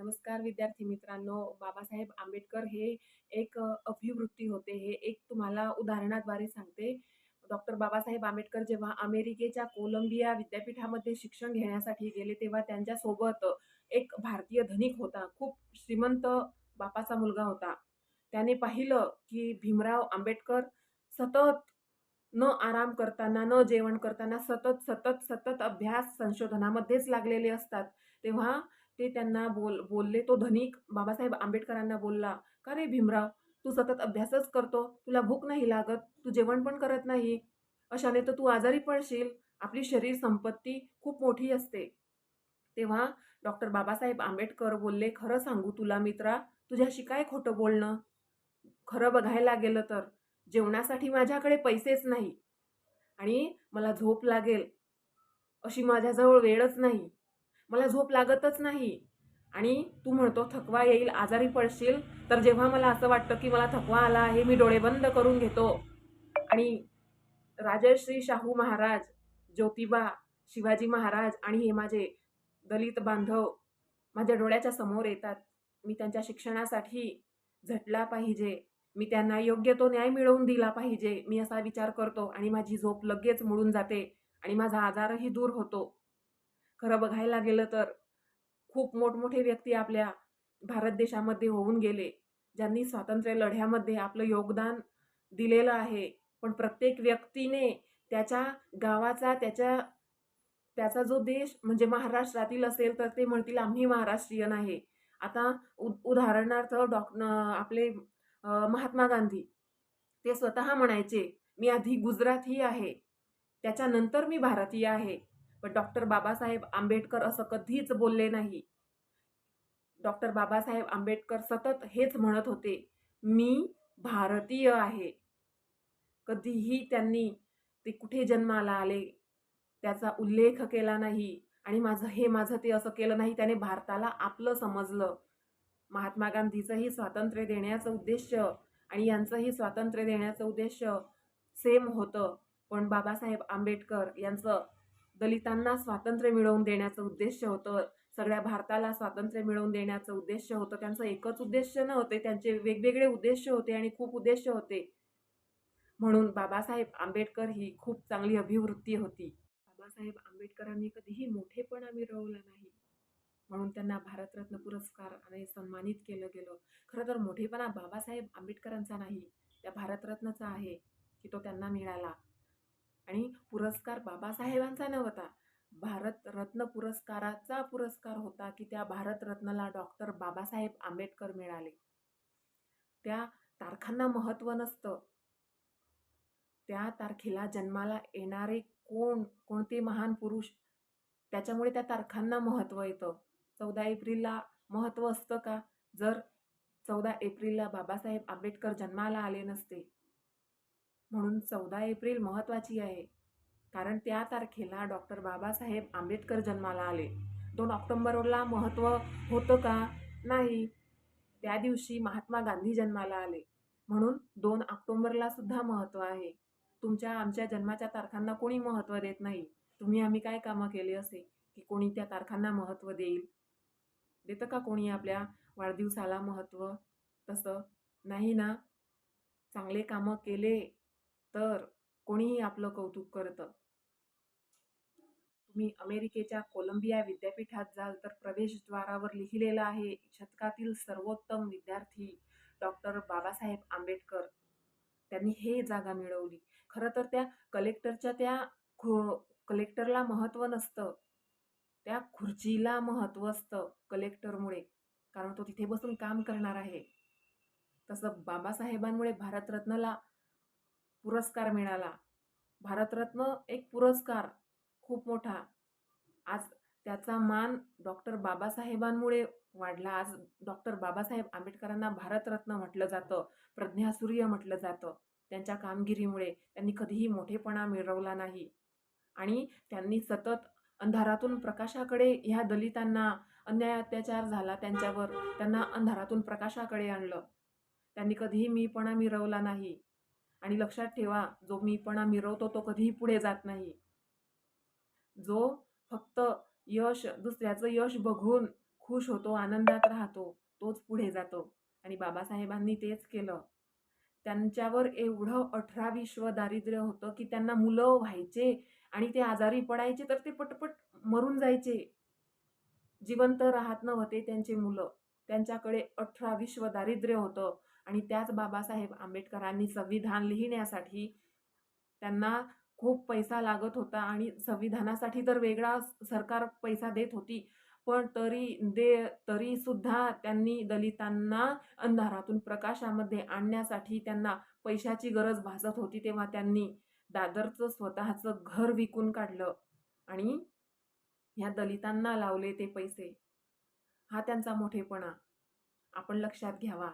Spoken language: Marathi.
नमस्कार विद्यार्थी मित्रांनो. बाबासाहेब आंबेडकर हे एक अभिवृत्ती होते. हे एक तुम्हाला उदाहरणाद्वारे सांगते. डॉक्टर बाबासाहेब आंबेडकर जेव्हा अमेरिकेच्या कोलंबिया विद्यापीठामध्ये शिक्षण घेण्यासाठी गेले तेव्हा त्यांच्यासोबत एक भारतीय धनिक होता. खूप श्रीमंत बापाचा मुलगा होता. त्याने पाहिलं की भीमराव आंबेडकर सतत न आराम करताना न जेवण करताना सतत सतत सतत अभ्यास संशोधनामध्येच लागलेले असतात. तेव्हा ते त्यांना बोल बोलले तो धनिक बाबासाहेब आंबेडकरांना बोलला का रे भीमराव तू सतत अभ्यासच करतो तुला भूक नाही लागत तू जेवण पण करत नाही अशाने तर तू आजारी पडशील आपली शरीर संपत्ती खूप मोठी असते. तेव्हा डॉक्टर बाबासाहेब आंबेडकर बोलले खरं सांगू तुला मित्रा तुझ्याशी काय खोटं बोलणं? खरं बघायला गेलं तर जेवणासाठी माझ्याकडे पैसेच नाही आणि मला झोप लागेल अशी माझ्याजवळ वेळच नाही. मला झोप लागतच नाही. आणि तू म्हणतो थकवा येईल आजारी पडशील तर जेव्हा मला असं वाटतं की मला थकवा आला आहे मी डोळे बंद करून घेतो. आणि राजश्री शाहू महाराज ज्योतिबा शिवाजी महाराज आणि हे माझे दलित बांधव माझ्या डोळ्याच्या समोर येतात. मी त्यांच्या शिक्षणासाठी झटला पाहिजे. मी त्यांना योग्य तो न्याय मिळवून दिला पाहिजे. मी असा विचार करतो आणि माझी झोप लगेच मोडून जाते आणि माझा आजारही दूर होतो. खरं बघायला गेलं तर खूप मोठमोठे व्यक्ती आपल्या भारत देशामध्ये होऊन गेले ज्यांनी स्वातंत्र्य लढ्यामध्ये आपलं योगदान दिलेलं आहे. पण प्रत्येक व्यक्तीने त्याच्या गावाचा त्याच्या त्याचा जो देश म्हणजे महाराष्ट्रातील असेल तर ते म्हणतील आम्ही महाराष्ट्रीयन आहे. आता उ उदाहरणार्थ डॉक आपले महात्मा गांधी ते स्वतः म्हणायचे मी आधी गुजराती आहे त्याच्यानंतर मी भारतीय आहे. पण डॉक्टर बाबासाहेब आंबेडकर असं कधीच बोलले नाही. डॉक्टर बाबासाहेब आंबेडकर सतत हेच म्हणत होते मी भारतीय आहे. कधीही त्यांनी ते कुठे जन्माला आले त्याचा उल्लेख केला नाही आणि माझं हे माझं ते असं केलं नाही त्याने भारताला आपलं समजलं. महात्मा गांधीचंही स्वातंत्र्य देण्याचं उद्देश आणि यांचंही स्वातंत्र्य देण्याचं उद्देश सेम होतं. पण बाबासाहेब आंबेडकर यांचं दलितांना स्वातंत्र्य मिळवून देण्याचं उद्देश होतं. सगळ्या भारताला स्वातंत्र्य मिळवून देण्याचं उद्देश होतं. त्यांचं एकच उद्देश नव्हते. त्यांचे वेगवेगळे उद्देश होते आणि खूप उद्देश होते. म्हणून बाबासाहेब आंबेडकर ही खूप चांगली अभिवृत्ती होती. बाबासाहेब आंबेडकरांनी कधीही मोठेपणा मिरवला नाही. म्हणून त्यांना भारतरत्न पुरस्काराने सन्मानित केलं गेलं. खरं तर मोठेपणा बाबासाहेब आंबेडकरांचा नाही. त्या भारतरत्नाचा आहे की तो त्यांना मिळाला. आणि पुरस्कार बाबासाहेबांचा नव्हता. भारतरत्न पुरस्काराचा पुरस्कार होता की त्या भारतरत्नला डॉक्टर बाबासाहेब आंबेडकर मिळाले. त्या तारखांना महत्त्व नसतं. त्या तारखेला जन्माला येणारे कोण कोणते महान पुरुष त्याच्यामुळे त्या तारखांना महत्त्व येतं. चौदा एप्रिलला महत्त्व असतं का? जर चौदा एप्रिलला बाबासाहेब आंबेडकर जन्माला आले नसते म्हणून चौदा एप्रिल महत्त्वाची आहे. कारण त्या तारखेला डॉक्टर बाबासाहेब आंबेडकर जन्माला आले. दोन ऑक्टोंबरला महत्त्व होतं का? नाही. त्या दिवशी महात्मा गांधी जन्माला आले. म्हणून दोन ऑक्टोंबरला सुद्धा महत्त्व आहे. तुमच्या आमच्या जन्माच्या तारखांना कोणी महत्त्व देत नाही? तुम्ही आम्ही काय कामं केली असे? की कोणी त्या तारखांना महत्त्व देईल? देतं का कोणी आपल्या वाढदिवसाला महत्त्व? तसं नाही ना? चांगले कामं केले. तर कोणीही आपलं कौतुक करतं. तुम्ही अमेरिकेच्या कोलंबिया विद्यापीठात जाल तर प्रवेशद्वारावर लिहिलेलं आहे शतकातील सर्वोत्तम विद्यार्थी डॉक्टर बाबासाहेब आंबेडकर. त्यांनी हे जागा मिळवली. खरं तर त्या कलेक्टरच्या त्या खु कलेक्टरला महत्त्व नसतं. त्या खुर्चीला महत्त्व असतं कलेक्टरमुळे कारण तो तिथे बसून काम करणार आहे. तसं बाबासाहेबांमुळे भारतरत्नला पुरस्कार मिळाला. भारतरत्न एक पुरस्कार खूप मोठा. आज त्याचा मान डॉक्टर बाबासाहेबांमुळे वाढला. आज डॉक्टर बाबासाहेब आंबेडकरांना भारतरत्न म्हटलं जातं प्रज्ञासूर्य म्हटलं जातं. त्यांच्या कामगिरीमुळे त्यांनी कधीही मोठेपणा मिळवला नाही. आणि त्यांनी सतत अंधारातून प्रकाशाकडे ह्या दलितांना अन्याय अत्याचार झाला त्यांच्यावर त्यांना अंधारातून प्रकाशाकडे आणलं. त्यांनी कधीही मीपणा मिरवला नाही. आणि लक्षात ठेवा जो मीपणा मिरवतो तो कधीही पुढे जात नाही जो फक्त यश दुसऱ्याचं यश बघून खुश होतो, आनंदात राहतो, तोच पुढे जातो आणि बाबासाहेबांनी तेच केलं. त्यांच्यावर एवढं 18 विश्व दारिद्र्य होतं, की त्यांना मुलं व्हायचे आणि ते आजारी पडायचे तर ते पटपट मरून जायचे. जिवंत राहत नव्हते त्यांचे मुलं. त्यांच्याकडे 18 विश्व दारिद्र्य होतं आणि त्याच बाबासाहेब आंबेडकरांनी संविधान लिहिण्यासाठी त्यांना खूप पैसा लागत होता आणि संविधानासाठी तर वेगळा सरकार पैसा देत होती. पण तरी दे तरीसुद्धा त्यांनी दलितांना अंधारातून प्रकाशामध्ये आणण्यासाठी त्यांना पैशाची गरज भासत होती. तेव्हा त्यांनी दादरचं स्वतःचं घर विकून काढलं आणि ह्या दलितांना लावले ते पैसे. हा त्यांचा मोठेपणा आपण लक्षात घ्यावा.